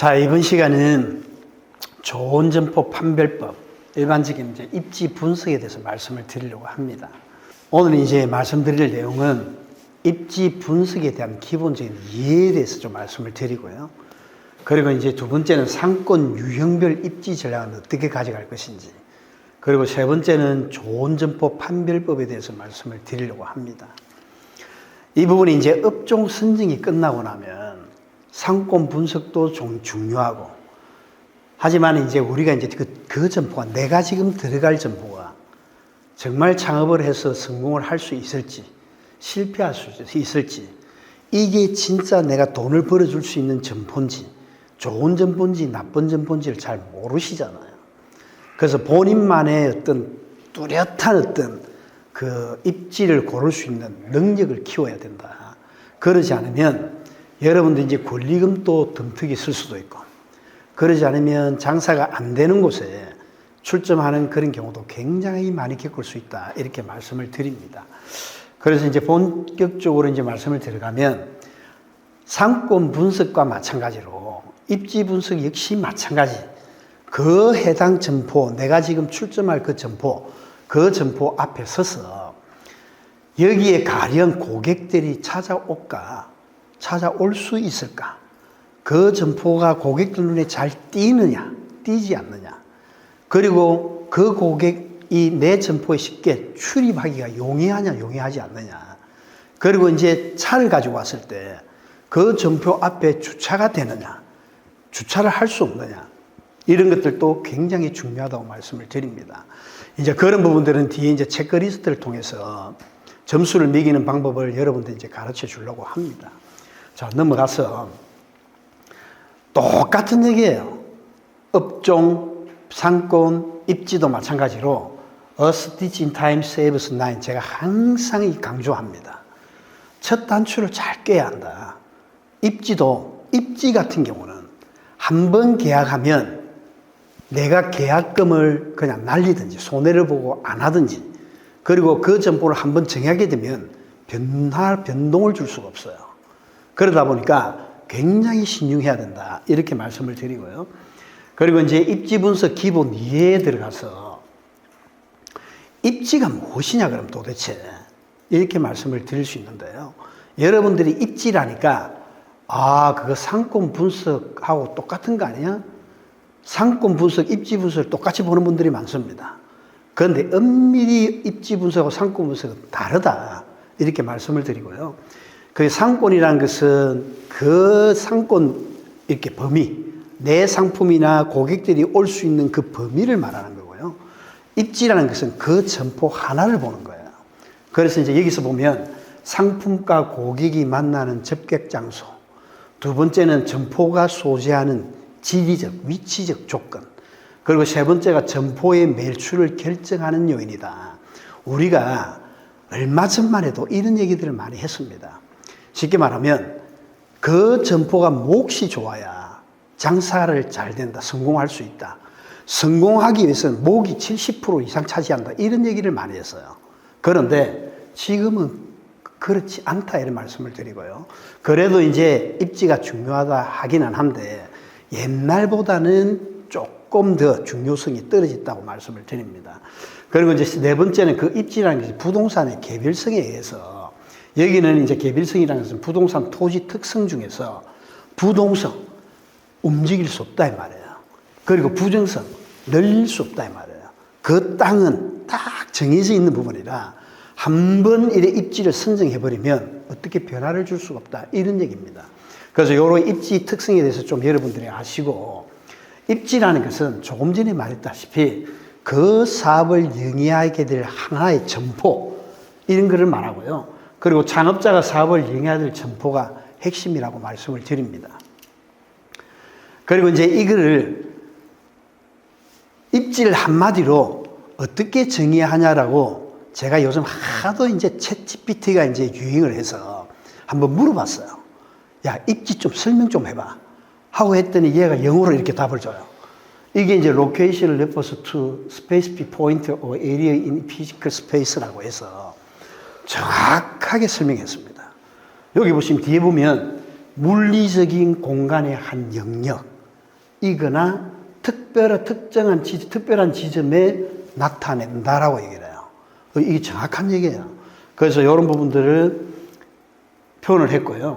자, 이번 시간은 좋은 점포 판별법, 일반적인 이제 입지 분석에 대해서 말씀을 드리려고 합니다. 오늘 이제 말씀드릴 내용은 입지 분석에 대한 기본적인 이해에 대해서 좀 말씀을 드리고요. 그리고 이제 두 번째는 상권 유형별 입지 전략은 어떻게 가져갈 것인지. 그리고 세 번째는 좋은 점포 판별법에 대해서 말씀을 드리려고 합니다. 이 부분이 이제 업종 선정이 끝나고 나면 상권 분석도 좀 중요하고 하지만 이제 우리가 이제 그, 그 점포가 내가 지금 들어갈 점포가 정말 창업을 해서 성공을 할 수 있을지 실패할 수 있을지 이게 진짜 내가 돈을 벌어줄 수 있는 점포인지 좋은 점포인지 나쁜 점포인지를 잘 모르시잖아요. 그래서 본인만의 어떤 뚜렷한 어떤 그 입지를 고를 수 있는 능력을 키워야 된다. 그러지 않으면 여러분들 이제 권리금도 덤터기 쓸 수도 있고 그러지 않으면 장사가 안 되는 곳에 출점하는 그런 경우도 굉장히 많이 겪을 수 있다. 이렇게 말씀을 드립니다. 그래서 이제 본격적으로 이제 말씀을 들어가면 상권 분석과 마찬가지로 입지 분석 역시 마찬가지. 그 해당 점포, 내가 지금 출점할 그 점포, 그 점포 앞에 서서 여기에 가령 고객들이 찾아올까, 찾아올 수 있을까? 그 점포가 고객들 눈에 잘 띄느냐, 띄지 않느냐. 그리고 그 고객이 내 점포에 쉽게 출입하기가 용이하냐, 용이하지 않느냐. 그리고 이제 차를 가지고 왔을 때 그 점포 앞에 주차가 되느냐, 주차를 할 수 없느냐. 이런 것들도 굉장히 중요하다고 말씀을 드립니다. 이제 그런 부분들은 뒤에 이제 체크리스트를 통해서 점수를 매기는 방법을 여러분들 이제 가르쳐 주려고 합니다. 자, 넘어가서 똑같은 얘기예요. 업종, 상권, 입지도 마찬가지로 A stitch in time saves nine. 제가 항상 강조합니다. 첫 단추를 잘 꿰야 한다. 입지도, 입지 같은 경우는 한 번 계약하면 내가 계약금을 그냥 날리든지 손해를 보고 안 하든지 그리고 그 점포를 한 번 정하게 되면 변화, 변동을 줄 수가 없어요. 그러다 보니까 굉장히 신중해야 된다. 이렇게 말씀을 드리고요. 그리고 이제 입지 분석 기본 이해에 들어가서 입지가 무엇이냐 그럼 도대체 이렇게 말씀을 드릴 수 있는데요. 여러분들이 입지라니까 아 그거 상권 분석하고 똑같은 거 아니야? 상권 분석, 입지 분석을 똑같이 보는 분들이 많습니다. 그런데 엄밀히 입지 분석하고 상권 분석은 다르다. 이렇게 말씀을 드리고요. 그 상권이라는 것은 그 상권 이렇게 범위, 내 상품이나 고객들이 올 수 있는 그 범위를 말하는 거고요. 입지라는 것은 그 점포 하나를 보는 거예요. 그래서 이제 여기서 보면 상품과 고객이 만나는 접객 장소, 두 번째는 점포가 소재하는 지리적, 위치적 조건, 그리고 세 번째가 점포의 매출을 결정하는 요인이다. 우리가 얼마 전만 해도 이런 얘기들을 많이 했습니다. 쉽게 말하면 그 점포가 몫이 좋아야 장사를 잘 된다, 성공할 수 있다. 성공하기 위해서는 목이 70% 이상 차지한다. 이런 얘기를 많이 했어요. 그런데 지금은 그렇지 않다. 이런 말씀을 드리고요. 그래도 이제 입지가 중요하다 하기는 한데 옛날보다는 조금 더 중요성이 떨어졌다고 말씀을 드립니다. 그리고 이제 네 번째는 그 입지라는 것이 부동산의 개별성에 의해서 여기는 이제 개별성이라는 것은 부동산 토지 특성 중에서 부동성 움직일 수 없다 이 말이에요. 그리고 부정성 늘릴 수 없다 이 말이에요. 그 땅은 딱 정해져 있는 부분이라 한 번 이래 입지를 선정해 버리면 어떻게 변화를 줄 수가 없다 이런 얘기입니다. 그래서 이런 입지 특성에 대해서 좀 여러분들이 아시고 입지라는 것은 조금 전에 말했다시피 그 사업을 영위하게 될 하나의 점포 이런 것을 말하고요. 그리고 창업자가 사업을 영위해야 될 점포가 핵심이라고 말씀을 드립니다. 그리고 이제 이거를 입지를 한마디로 어떻게 정의하냐라고 제가 요즘 하도 이제 챗 GPT가 이제 유행을 해서 한번 물어봤어요. 야, 입지 좀 설명 좀 해봐. 하고 했더니 얘가 영어로 이렇게 답을 줘요. 이게 이제 location refers to specific point or area in physical space라고 해서 정확하게 설명했습니다. 여기 보시면 뒤에 보면 물리적인 공간의 한 영역, 이거나 특별한 특정한 지, 특별한 지점에 나타낸다라고 얘기를 해요. 이게 정확한 얘기예요. 그래서 이런 부분들을 표현을 했고요.